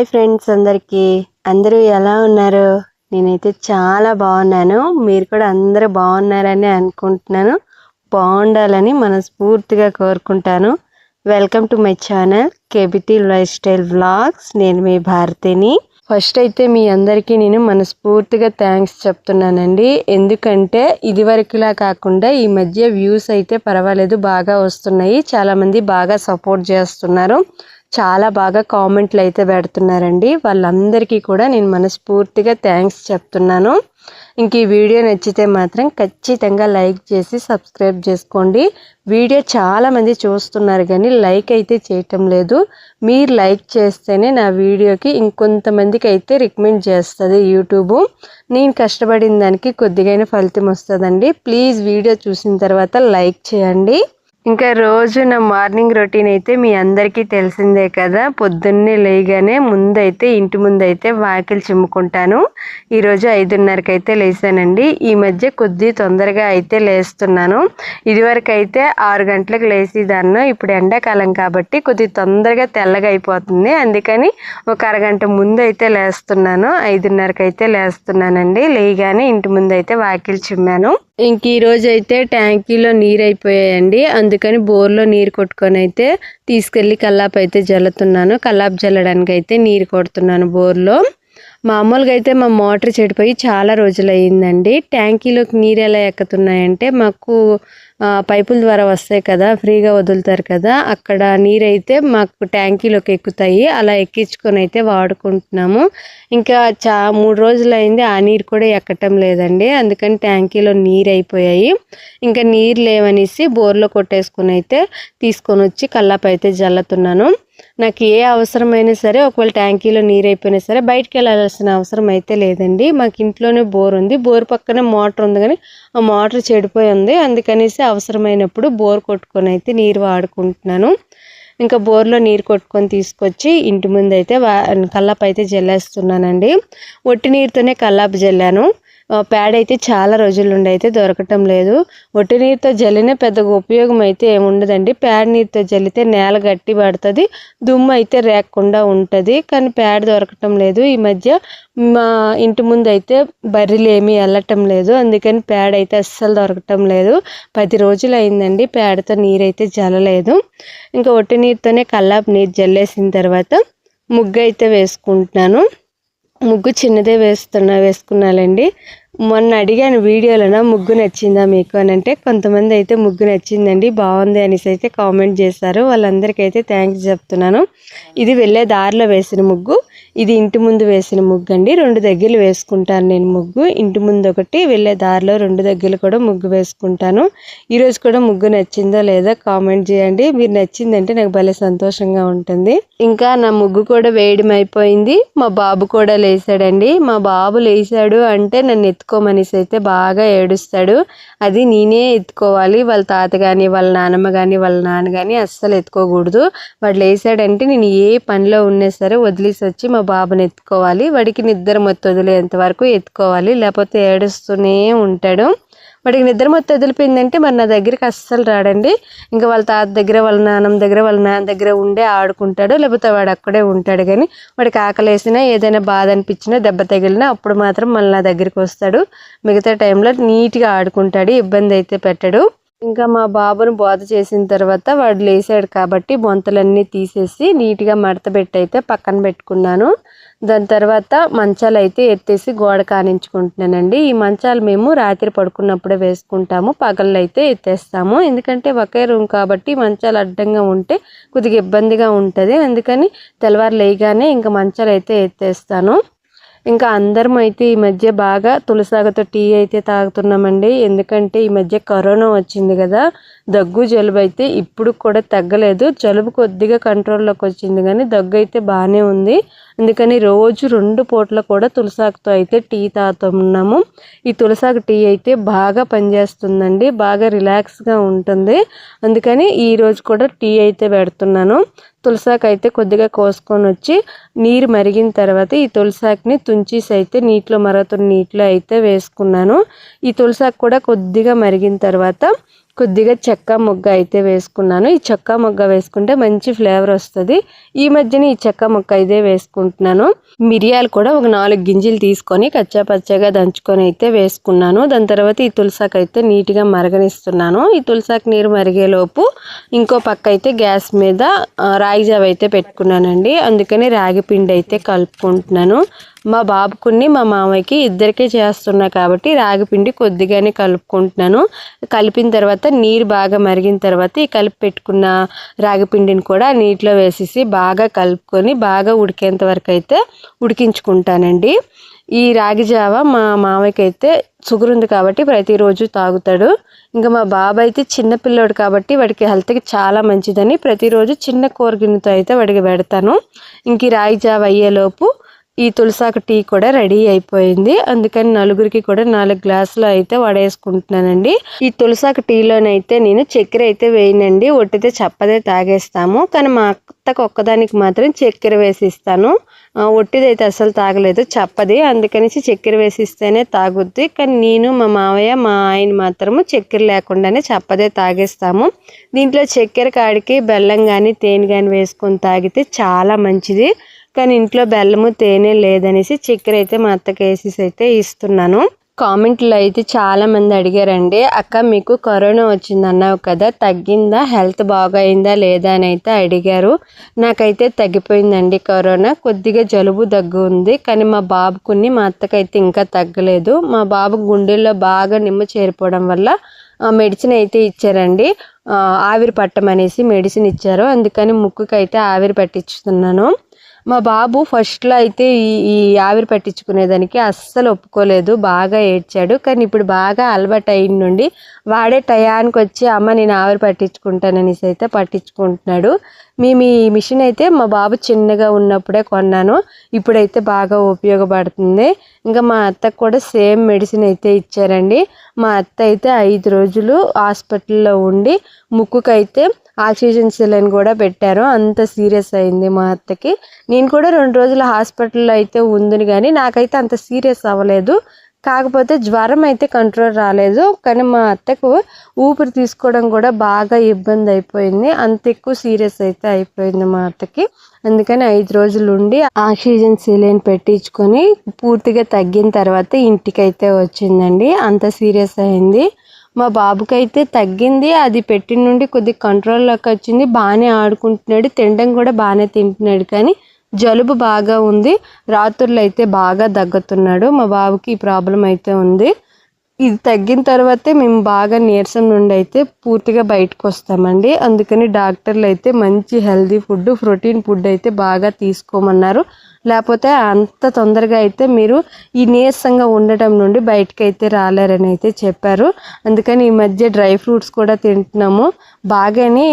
Hi friends అందరికీ. అందరూ ఎలా ఉన్నారు? నేనైతే చాలా బాగున్నాను. మీరు కూడా అందరూ బాగున్నారని అనుకుంటున్నాను. బాగుండాలని మనస్ఫూర్తిగా కోరుకుంటాను. Welcome to my channel KBT lifestyle vlogs నేను మీ భారతిని. ఫస్ట్ అయితే మీ అందరికీ నేను మనస్ఫూర్తిగా థ్యాంక్స్ చెప్తున్నానండి. ఎందుకంటే ఇదివరకులా కాకుండా ఈ మధ్య వ్యూస్ అయితే పర్వాలేదు బాగా వస్తున్నాయి. చాలామంది బాగా సపోర్ట్ చేస్తున్నారు. చాలా బాగా కామెంట్లు అయితే పెడుతున్నారండి. వాళ్ళందరికీ కూడా నేను మనస్ఫూర్తిగా థ్యాంక్స్ చెప్తున్నాను. ఇంక ఈ వీడియో నచ్చితే మాత్రం ఖచ్చితంగా లైక్ చేసి సబ్స్క్రైబ్ చేసుకోండి. వీడియో చాలామంది చూస్తున్నారు కానీ లైక్ అయితే చేయటం లేదు. మీరు లైక్ చేస్తేనే నా వీడియోకి ఇంకొంతమందికి అయితే రికమెండ్ చేస్తుంది యూట్యూబ్. నేను కష్టపడిన దానికి కొద్దిగైన ఫలితం వస్తుందండి. ప్లీజ్ వీడియో చూసిన తర్వాత లైక్ చేయండి. ఇంకా రోజు నా మార్నింగ్ రొటీన్ అయితే మీ అందరికీ తెలిసిందే కదా. పొద్దున్నే లేయగానే ముందైతే ఇంటి ముందైతే వాకిలు చిమ్ముకుంటాను. ఈరోజు ఐదున్నరకి అయితే లేసానండి. ఈ మధ్య కొద్ది తొందరగా అయితే లేస్తున్నాను. ఇదివరకు అయితే ఆరు గంటలకు లేసేదాన్ని. ఇప్పుడు ఎండాకాలం కాబట్టి కొద్ది తొందరగా తెల్లగా అయిపోతుంది. అందుకని ఒక అరగంట ముందు అయితే లేస్తున్నాను. ఐదున్నరకి అయితే లేస్తున్నానండి. లేయగానే ఇంటి ముందు అయితే వాకిలు చిమ్మాను. ఇంక ఈరోజు అయితే ట్యాంకీలో నీరు అయిపోయాయండి అందుకని బోర్లో నీరు కొట్టుకొని అయితే తీసుకెళ్ళి కల్లాపు అయితే జల్లుతున్నాను. కల్లాపు జల్లడానికి అయితే నీరు కొడుతున్నాను బోర్లో. మామూలుగా అయితే మా మోటార్ చెడిపోయి చాలా రోజులు అయ్యిందండి ట్యాంకీలోకి నీరు ఎలా ఎక్కుతున్నాయంటే మాకు పైపుల ద్వారా వస్తాయి కదా ఫ్రీగా వదులుతారు కదా అక్కడ నీరు అయితే మాకు ట్యాంకీలోకి ఎక్కుతాయి అలా ఎక్కించుకొని అయితే వాడుకుంటున్నాము. ఇంకా చా మూడు రోజులు అయింది ఆ నీరు కూడా ఎక్కటం లేదండి అందుకని ట్యాంకీలో నీరు అయిపోయాయి ఇంకా నీరు లేవనేసి బోర్లో కొట్టేసుకుని అయితే తీసుకొని వచ్చి కల్లాపైతే అయితే జల్లుతున్నాను. నాకు ఏ అవసరమైనా సరే ఒకవేళ ట్యాంకీలో నీరు అయిపోయినా సరే బయటికి వెళ్ళాల్సిన అవసరం అయితే లేదండి. మాకు ఇంట్లోనే బోర్ ఉంది బోర్ పక్కనే మోటార్ ఉంది కానీ ఆ మోటార్ చెడిపోయి ఉంది అందుకనేసి అవసరమైనప్పుడు బోర్ కొట్టుకొని అయితే నీరు వాడుకుంటున్నాను. ఇంకా బోర్లో నీరు కొట్టుకొని తీసుకొచ్చి ఇంటి ముందు అయితే కల్లాపు అయితే జల్లేస్తున్నానండి. ఒట్టి నీరుతోనే కల్లాపు జల్లాను. ప్యాడ్ అయితే చాలా రోజుల నుండి అయితే దొరకటం లేదు. ఒట్టి నీరుతో జల్లిన పెద్దగా ఉపయోగం అయితే ఏముండదండి. ప్యాడ్ నీరుతో జల్లితే నేల గట్టి పడుతుంది దుమ్ము అయితే రేకుండా ఉంటుంది. కానీ ప్యాడ్ దొరకటం లేదు. ఈ మధ్య మా ఇంటి ముందు అయితే బర్రెలు ఏమీ వెళ్ళటం లేదు. అందుకని ప్యాడ్ అయితే అస్సలు దొరకటం లేదు. పది రోజులు అయిందండి ప్యాడ్తో నీరైతే జల్లలేదు. ఇంకా ఒట్టి నీరుతోనే కల్లాపు నీరు జల్లేసిన తర్వాత ముగ్గు అయితే వేసుకుంటున్నాను. ముగ్గు చిన్నదే వేస్తున్నా వేసుకున్నాలండి. మొన్న అడిగాను వీడియోలోన ముగ్గు నచ్చిందా మీకు అని అంటే కొంతమంది అయితే ముగ్గు నచ్చిందండి బాగుంది అనేసి అయితే కామెంట్ చేశారు. వాళ్ళందరికీ అయితే థ్యాంక్స్ చెప్తున్నాను. ఇది వెళ్ళే దారిలో వేసిన ముగ్గు. ఇది ఇంటి ముందు వేసిన ముగ్గు అండి రెండు దగ్గరలు వేసుకుంటాను నేను ముగ్గు. ఇంటి ముందు ఒకటి వెళ్ళే దారిలో రెండు దగ్గరలు కూడా ముగ్గు వేసుకుంటాను. ఈరోజు కూడా ముగ్గు నచ్చిందో లేదో కామెంట్ చేయండి. మీరు నచ్చిందంటే నాకు భలే సంతోషంగా ఉంటుంది. ఇంకా నా ముగ్గు కూడా వేయడం అయిపోయింది. మా బాబు కూడా లేచాడండి. మా బాబు లేచాడు అంటే నన్ను ఎత్తుకోమనేసి అయితే బాగా ఏడుస్తాడు. అది నేనే ఎత్తుకోవాలి. వాళ్ళ తాత కానీ వాళ్ళ నాన్నమ్మ కానీ వాళ్ళ నాన్న కానీ అస్సలు ఎత్తుకోకూడదు. వాడు లేచాడంటే నేను ఏ పనిలో ఉన్నా సరే వదిలేసి వచ్చి మా బాబుని ఎత్తుకోవాలి. వాడికి నిద్ర మొత్తం వదిలేంత వరకు ఎత్తుకోవాలి. లేకపోతే ఏడుస్తూనే ఉంటాడు. వాడికి నిద్ర మొత్తం వదిలిపోయిందంటే మరి నా దగ్గరికి అస్సలు రాడండి. ఇంకా వాళ్ళ తాత దగ్గర వాళ్ళ నాన్నమ్మ దగ్గర వాళ్ళ నాన్న దగ్గర ఉండే ఆడుకుంటాడు. లేకపోతే వాడు అక్కడే ఉంటాడు కానీ వాడికి ఆకలేసినా ఏదైనా బాధ అనిపించినా దెబ్బ తగిలినా అప్పుడు మాత్రం మళ్ళీ నా దగ్గరికి వస్తాడు. మిగతా టైంలో నీట్గా ఆడుకుంటాడు. ఇబ్బంది అయితే పెట్టడు. ఇంకా మా బాబును బోధ చేసిన తర్వాత వాడు లేసాడు కాబట్టి బొంతలన్నీ తీసేసి నీట్గా మడతపెట్టి అయితే పక్కన పెట్టుకున్నాను. దాని తర్వాత మంచాలు అయితే ఎత్తేసి గోడ కానించుకుంటున్నానండి. ఈ మంచాలు మేము రాత్రి పడుకున్నప్పుడే వేసుకుంటాము. పగళ్ళు అయితే ఎత్తేస్తాము. ఎందుకంటే ఒకే రూమ్ కాబట్టి మంచాలు అడ్డంగా ఉంటే కొద్దిగా ఇబ్బందిగా ఉంటుంది. అందుకని తెల్లవారు లేయగానే ఇంకా మంచాలు అయితే ఎత్తేస్తాను. ఇంకా అందరం అయితే ఈ మధ్య బాగా తులసాగతో టీ అయితే తాగుతున్నామండి. ఎందుకంటే ఈ మధ్య కరోనా వచ్చింది కదా దగ్గు జలుబు అయితే ఇప్పుడు కూడా తగ్గలేదు. జలుబు కొద్దిగా కంట్రోల్లోకి వచ్చింది కానీ దగ్గు అయితే బాగానే ఉంది. అందుకని రోజు రెండు పూటలు కూడా తులసాకుతో అయితే టీ తాగుతున్నాము ఈ తులసాకు టీ అయితే బాగా పనిచేస్తుందండి బాగా రిలాక్స్గా ఉంటుంది. అందుకని ఈరోజు కూడా టీ అయితే పెడుతున్నాను. తులసాకు అయితే కొద్దిగా కోసుకొని వచ్చి నీరు మరిగిన తర్వాత ఈ తులసాకుని తుంచేసి అయితే నీటిలో మరుగుతున్న నీటిలో అయితే వేసుకున్నాను. ఈ తులసాకు కూడా కొద్దిగా మరిగిన తర్వాత కొద్దిగా చెక్క మొగ్గ అయితే వేసుకున్నాను. ఈ చెక్క మొగ్గ వేసుకుంటే మంచి ఫ్లేవర్ వస్తుంది. ఈ మధ్యన ఈ చెక్క మొక్క అయితే వేసుకుంటున్నాను. మిరియాలు కూడా ఒక నాలుగు గింజలు తీసుకొని కచ్చా పచ్చగా దంచుకొని అయితే వేసుకున్నాను. దాని తర్వాత ఈ తులసాకు అయితే నీట్గా మరగనిస్తున్నాను. ఈ తులసాకు నీరు మరిగేలోపు ఇంకో పక్క అయితే గ్యాస్ మీద రాగి జావ అయితే పెట్టుకున్నానండి. అందుకని రాగి పిండి అయితే కలుపుకుంటున్నాను. మా బాబుకుని మా మామయ్యకి ఇద్దరికే చేస్తున్నా కాబట్టి రాగి పిండి కొద్దిగానే కలుపుకుంటున్నాను. కలిపిన తర్వాత నీరు బాగా మరిగిన తర్వాత ఈ కలిపి పెట్టుకున్న రాగిపిండిని కూడా నీటిలో వేసేసి బాగా కలుపుకొని బాగా ఉడికేంత వరకు అయితే ఉడికించుకుంటానండి. ఈ రాగి జావ మా మామయ్యకి అయితే షుగర్ ఉంది కాబట్టి ప్రతిరోజు తాగుతాడు. ఇంకా మా బాబాయ్ అయితే చిన్న పిల్లోడు కాబట్టి వాడికి హెల్త్కి చాలా మంచిదని ప్రతిరోజు చిన్న కూరగిన్నెతో అయితే వాడికి పెడతాను. ఇంక ఈ రాగి జావ అయ్యేలోపు ఈ తులసాకు టీ కూడా రెడీ అయిపోయింది. అందుకని నలుగురికి కూడా నాలుగు గ్లాసులు అయితే వడేసుకుంటున్నానండి. ఈ తులసాకు టీలోనైతే నేను చక్కెర అయితే వేయనండి. ఒట్టితే చప్పదే తాగేస్తాము. కానీ మా అత్తకు ఒక్కదానికి మాత్రం చక్కెర వేసి ఇస్తాను ఒట్టిదైతే అసలు తాగలేదు చప్పది. అందుకనేసి చక్కెర వేసి ఇస్తేనే తాగుద్ది. కానీ నేను మా మావయ్య మా ఆయన మాత్రము చక్కెర లేకుండానే చప్పదే తాగేస్తాము. దీంట్లో చక్కెర కాడికి బెల్లం కానీ తేనె కానీ వేసుకొని తాగితే చాలా మంచిది. కానీ ఇంట్లో బెల్లము తేనె లేదనేసి చక్కెర అయితే మా అత్తకి వేసేసి అయితే ఇస్తున్నాను. కామెంట్లో అయితే చాలా మంది అడిగారండి అక్క మీకు కరోనా వచ్చింది అన్నావు కదా తగ్గిందా హెల్త్ బాగైందా లేదా అని అయితే అడిగారు. నాకైతే తగ్గిపోయిందండి కరోనా కొద్దిగా జలుబు దగ్గు ఉంది కానీ మా బాబుకుని మా అత్తకైతే ఇంకా తగ్గలేదు. మా బాబు గుండెల్లో బాగా నిమ్మ చేరిపోవడం వల్ల ఆ, మెడిసిన్ అయితే ఇచ్చారండి. ఆవిరి పట్టమనేసి మెడిసిన్ ఇచ్చారు అందుకని ముక్కుకి అయితే ఆవిరి పట్టించుతున్నాను. మా బాబు ఫస్ట్లో అయితే ఈ ఈ ఆవిరి పట్టించుకునేదానికి అస్సలు ఒప్పుకోలేదు బాగా ఏడ్చాడు. కానీ ఇప్పుడు బాగా అలవాటు అయిన నుండి వాడే టయానికి వచ్చి అమ్మ నేను ఆవిరి పట్టించుకుంటాననేసి అయితే పట్టించుకుంటున్నాడు. మేము ఈ మిషన్ అయితే మా బాబు చిన్నగా ఉన్నప్పుడే కొన్నాను. ఇప్పుడైతే బాగా ఉపయోగపడుతుంది. ఇంకా మా అత్తకు కూడా సేమ్ మెడిసిన్ అయితే ఇచ్చారండి. మా అత్త అయితే ఐదు రోజులు హాస్పిటల్లో ఉండి ముక్కుకైతే ఆక్సిజన్ సిలిండర్ కూడా పెట్టారు. అంత సీరియస్ అయింది మా అత్తకి. నేను కూడా రెండు రోజులు హాస్పిటల్లో అయితే ఉంది కానీ నాకైతే అంత సీరియస్ అవ్వలేదు. కాకపోతే జ్వరం అయితే కంట్రోల్ రాలేదు. కానీ మా అత్తకు ఊపిరి తీసుకోవడం కూడా బాగా ఇబ్బంది అయిపోయింది. అంత ఎక్కువ సీరియస్ అయితే అయిపోయింది మా అత్తకి. అందుకని ఐదు రోజులు ఉండి ఆక్సిజన్ సిలిండర్ పెట్టించుకొని పూర్తిగా తగ్గిన తర్వాత ఇంటికి అయితే వచ్చిందండి. అంత సీరియస్ అయింది. మా బాబుకైతే తగ్గింది. అది పెట్టిన నుండి కొద్ది కంట్రోల్లోకి వచ్చింది. బాగానే ఆడుకుంటున్నాడు. తినడం కూడా బాగానే తింటున్నాడు కానీ జలుబు బాగా ఉంది. రాత్రులు అయితే బాగా దగ్గుతున్నాడు. మా బాబుకి ఈ ప్రాబ్లం అయితే ఉంది. ఇది తగ్గిన తర్వాతే మేము బాగా నీరసం నుండి అయితే పూర్తిగా బయటకు వస్తామండి. అందుకని డాక్టర్లు అయితే మంచి హెల్దీ ఫుడ్ ప్రోటీన్ ఫుడ్ అయితే బాగా తీసుకోమన్నారు. లేకపోతే అంత తొందరగా అయితే మీరు ఈ నీరసంగా ఉండటం నుండి బయటకు అయితే రాలేరని అయితే చెప్పారు. అందుకని ఈ మధ్య డ్రై ఫ్రూట్స్ కూడా తింటున్నాము. బాగానే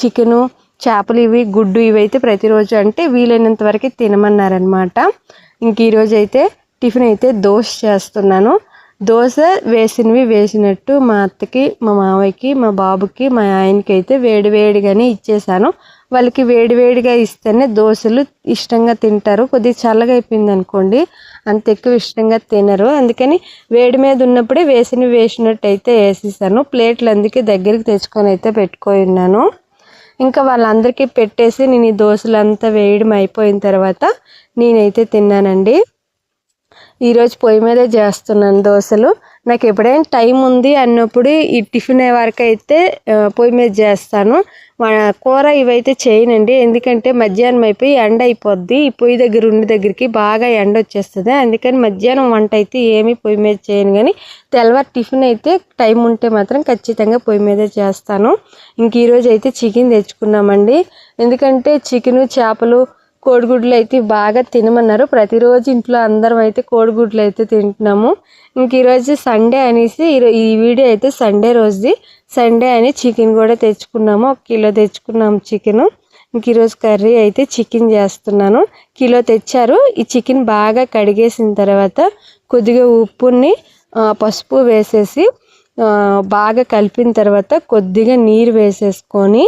చికెను చేపలు ఇవి గుడ్డు ఇవి అయితే ప్రతిరోజు అంటే వీలైనంత వరకు తినమన్నారనమాట ఇంక ఈరోజు అయితే టిఫిన్ అయితే దోశ చేస్తున్నాను. దోశ వేసినవి వేసినట్టు మా అత్తకి మా మావయ్యకి మా బాబుకి మా ఆయనకి అయితే వేడి వేడిగానే ఇచ్చేసాను. వాళ్ళకి వేడివేడిగా ఇస్తేనే దోశలు ఇష్టంగా తింటారు. కొద్దిగా చల్లగా అయిపోయింది అనుకోండి అంత ఎక్కువ ఇష్టంగా తినరు. అందుకని వేడి మీద ఉన్నప్పుడే వేసిన వేసినట్టు అయితే వేసేసాను. ప్లేట్లు అందుకే దగ్గరికి తెచ్చుకొని అయితే పెట్టుకొని ఉన్నాను. ఇంకా వాళ్ళందరికీ పెట్టేసి నేను ఈ దోశలు అంతా వేయడం అయిపోయిన తర్వాత నేనైతే తిన్నానండి. ఈరోజు పొయ్యి మీదే చేస్తున్నాను దోశలు. నాకు ఎప్పుడైనా టైం ఉంది అన్నప్పుడు ఈ టిఫిన్ వరకు అయితే పొయ్యి మీద చేస్తాను. కూర ఇవైతే చేయనండి. ఎందుకంటే మధ్యాహ్నం అయిపోయి ఎండ అయిపోద్ది. ఈ పొయ్యి దగ్గర ఉండి దగ్గరికి బాగా ఎండ వచ్చేస్తుంది. అందుకని మధ్యాహ్నం వంట అయితే ఏమీ పొయ్యి మీద చేయను కానీ తెల్లవారు టిఫిన్ అయితే టైం ఉంటే మాత్రం ఖచ్చితంగా పొయ్యి మీదే చేస్తాను. ఇంక ఈరోజు అయితే చికెన్ తెచ్చుకున్నామండి. ఎందుకంటే చికెను చేపలు కోడిగుడ్లు అయితే బాగా తినమన్నారు. ప్రతిరోజు ఇంట్లో అందరం అయితే కోడిగుడ్లు అయితే తింటున్నాము. ఇంక ఈరోజు సండే అనేసి ఈ వీడియో అయితే సండే రోజుది. సండే అని చికెన్ కూడా తెచ్చుకున్నాము. ఒక కిలో తెచ్చుకున్నాము చికెన్. ఇంక ఈరోజు కర్రీ అయితే చికెన్ చేస్తున్నాను. కిలో తెచ్చారు. ఈ చికెన్ బాగా కడిగేసిన తర్వాత కొద్దిగా ఉప్పుని పసుపు వేసేసి బాగా కలిపిన తర్వాత కొద్దిగా నీరు వేసేసుకొని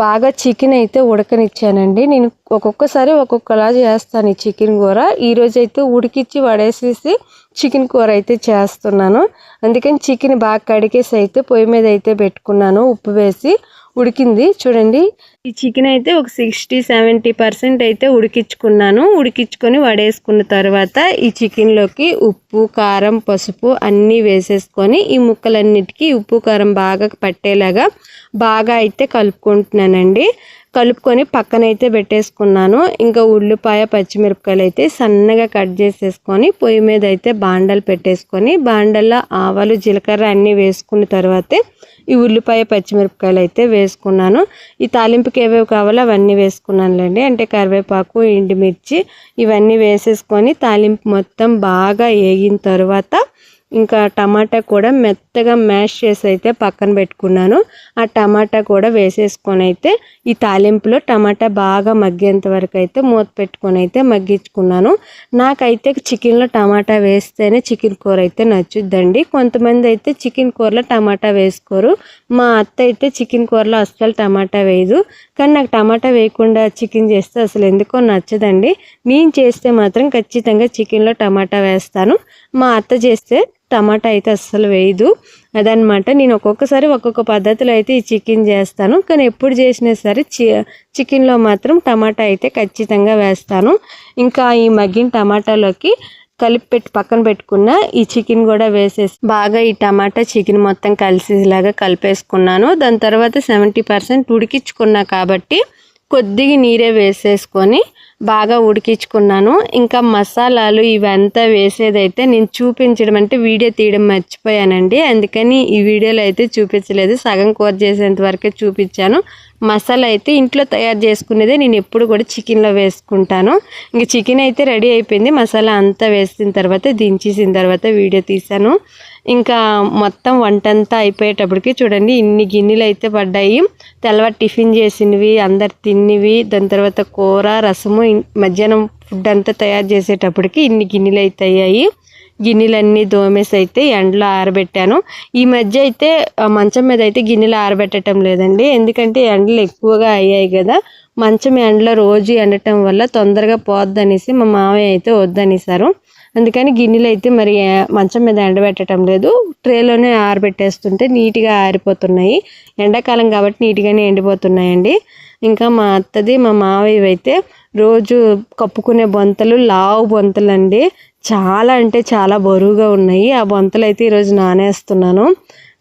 బాగా చికెన్ అయితే ఉడకనిచ్చానండి. నేను ఒక్కొక్కసారి ఒక్కొక్కలా చేస్తాను ఈ చికెన్ కూర. ఈరోజు అయితే ఉడికిచ్చి పడేసేసి చికెన్ కూర అయితే చేస్తున్నాను. అందుకని చికెన్ బాగా కడిగేసి అయితే పొయ్యి మీద అయితే పెట్టుకున్నాను. ఉప్పు వేసి ఉడికింది. చూడండి. ఈ చికెన్ అయితే ఒక సిక్స్టీ సెవెంటీ పర్సెంట్ అయితే ఉడికించుకున్నాను. ఉడికించుకొని వడేసుకున్న తర్వాత ఈ చికెన్లోకి ఉప్పు కారం పసుపు అన్నీ వేసేసుకొని ఈ ముక్కలన్నిటికీ ఉప్పు కారం బాగా పట్టేలాగా బాగా అయితే కలుపుకుంటున్నానండి. కలుపుకొని పక్కనైతే పెట్టేసుకున్నాను. ఇంకా ఉల్లిపాయ పచ్చిమిరపకాయలు అయితే సన్నగా కట్ చేసేసుకొని పొయ్యి మీద అయితే బాండలు పెట్టేసుకొని బాండల్లో ఆవాలు జీలకర్ర అన్నీ వేసుకున్న తర్వాతే ఈ ఉల్లిపాయ పచ్చిమిరపకాయలు అయితే వేసుకున్నాను. ఈ తాలింపుకి ఏవేవి కావాలో అవన్నీ వేసుకున్నానులేండి. అంటే కరివేపాకు ఎండుమిర్చి ఇవన్నీ వేసేసుకొని తాలింపు మొత్తం బాగా వేగిన తర్వాత ఇంకా టమాటా కూడా మెత్తగా మ్యాష్ చేసి అయితే పక్కన పెట్టుకున్నాను. ఆ టమాటా కూడా వేసేసుకొని అయితే ఈ తాలింపులో టమాటా బాగా మగ్గేంత వరకు అయితే మూత పెట్టుకొని అయితే మగ్గించుకున్నాను. నాకైతే చికెన్లో టమాటా వేస్తేనే చికెన్ కూర అయితే నచ్చుద్దండి. కొంతమంది అయితే చికెన్ కూరలో టమాటా వేసుకోరు. మా అత్త అయితే చికెన్ కూరలో అస్సలు టమాటా వేయదు. కానీ నాకు టమాటా వేయకుండా చికెన్ చేస్తే అసలు ఎందుకో నచ్చదండి. నేను చేస్తే మాత్రం ఖచ్చితంగా చికెన్లో టమాటా వేస్తాను. మా అత్త చేస్తే టమాటా అయితే అస్సలు వేయదు. అదనమాట నేను ఒక్కొక్కసారి ఒక్కొక్క పద్ధతిలో అయితే ఈ చికెన్ చేస్తాను. కానీ ఎప్పుడు చేసినా సరే చి చికెన్లో మాత్రం టమాటా అయితే ఖచ్చితంగా వేస్తాను. ఇంకా ఈ మగ్గిన టమాటాలోకి కలిపి పెట్టి పక్కన పెట్టుకున్న ఈ చికెన్ కూడా వేసేసి బాగా ఈ టమాటా చికెన్ మొత్తం కలిసేలాగా కలిపేసుకున్నాను. దాని తర్వాత సెవెంటీ పర్సెంట్ ఉడికించుకున్నా కాబట్టి కొద్దిగా నీరే వేసేసుకొని బాగా ఉడికించుకున్నాను. ఇంకా మసాలాలు ఇవంతా వేసేదైతే నేను చూపించడం అంటే వీడియో తీయడం మర్చిపోయానండి. అందుకని ఈ వీడియోలో అయితే చూపించలేదు. సగం కూర చేసేంత వరకే చూపించాను. మసాలా అయితే ఇంట్లో తయారు చేసుకునేదే నేను ఎప్పుడు కూడా చికెన్లో వేసుకుంటాను. ఇంక చికెన్ అయితే రెడీ అయిపోయింది. మసాలా అంతా వేసిన తర్వాత దించేసిన తర్వాత వీడియో తీశాను. ఇంకా మొత్తం వంట అంతా అయిపోయేటప్పటికి చూడండి ఇన్ని గిన్నెలు అయితే పడ్డాయి. తెల్లవారు టిఫిన్ చేసినవి అందరు తిన్నివి దాని తర్వాత కూర రసము మధ్యాహ్నం ఫుడ్ అంతా తయారు చేసేటప్పటికి ఇన్ని గిన్నెలు అయితే అయ్యాయి. గిన్నెలన్నీ దోమేసి అయితే ఎండలో ఆరబెట్టాను. ఈ మధ్య అయితే మంచం మీద అయితే గిన్నెలు ఆరబెట్టడం లేదండి. ఎందుకంటే ఎండలు ఎక్కువగా అయ్యాయి కదా. మంచం ఎండలో రోజు ఎండటం వల్ల తొందరగా పోద్దనేసి మా మామయ్య అయితే వద్దనేసారు. అందుకని గిన్నెలు అయితే మరి మంచం మీద ఎండబెట్టడం లేదు. ట్రేలోనే ఆరబెట్టేస్తుంటే నీట్గా ఆరిపోతున్నాయి. ఎండాకాలం కాబట్టి నీట్గానే ఎండిపోతున్నాయండి. ఇంకా మా అత్తది మా మావయ్య అయితే రోజు కప్పుకునే బొంతలు లావు బొంతలు అండి చాలా అంటే చాలా బరువుగా ఉన్నాయి. ఆ బొంతలు అయితే ఈరోజు నానేస్తున్నాను.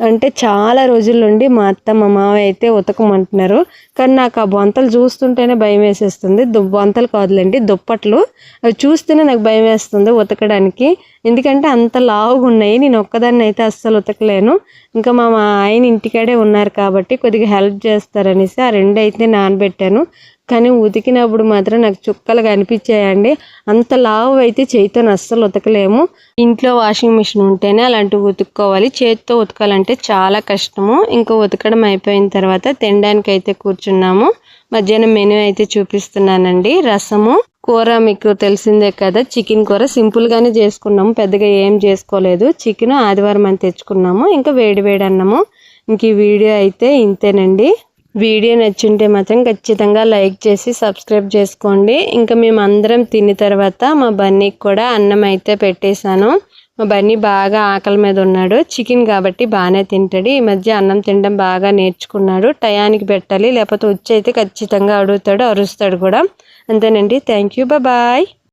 అంటే చాలా రోజుల నుండి మా అత్త మా మావ అయితే ఉతకమంటున్నారు. కానీ నాకు ఆ బొంతలు చూస్తుంటేనే భయం వేసేస్తుంది. బొంతలు కాదులేండి దుప్పట్లు. అవి చూస్తేనే నాకు భయం వేస్తుంది ఉతకడానికి. ఎందుకంటే అంత లావుగా ఉన్నాయి. నేను ఒక్కదాన్ని అయితే అస్సలు ఉతకలేను. ఇంకా మా ఆయన ఇంటికాడే ఉన్నారు కాబట్టి కొద్దిగా హెల్ప్ చేస్తారనేసి ఆ రెండు అయితే నానబెట్టాను. కానీ ఉతికినప్పుడు మాత్రం నాకు చుక్కలు కనిపించాయండి. అంత లావు అయితే చేతితో అస్సలు ఉతకలేము. ఇంట్లో వాషింగ్ మిషన్ ఉంటేనే అలాంటివి ఉతుక్కోవాలి. చేతితో ఉతకాలంటే చాలా కష్టము. ఇంకా ఉతకడం అయిపోయిన తర్వాత తినడానికి అయితే కూర్చున్నాము. మధ్యాహ్నం మెనూ అయితే చూపిస్తున్నానండి. రసము కూర మీకు తెలిసిందే కదా. చికెన్ కూర సింపుల్గానే చేసుకున్నాము. పెద్దగా ఏం చేసుకోలేదు. చికెన్ ఆదివారం అని తెచ్చుకున్నాము. ఇంకా వేడి వేడి అన్నము. ఇంక ఈ వీడియో అయితే ఇంతేనండి. వీడియో నచ్చుంటే మాత్రం ఖచ్చితంగా లైక్ చేసి సబ్స్క్రైబ్ చేసుకోండి. ఇంకా మేము అందరం తిన్న తర్వాత మా బన్నీకి కూడా అన్నం అయితే పెట్టేశాను. మా బన్నీ బాగా ఆకలి మీద ఉన్నాడు. చికెన్ కాబట్టి బాగానే తింటాడు ఈ మధ్య అన్నం తినడం బాగా నేర్చుకున్నాడు. టయానికి పెట్టాలి. లేకపోతే వచ్చి అయితే ఖచ్చితంగా అడుగుతాడు అరుస్తాడు కూడా. అంతేనండి. Thank you. బాయ్.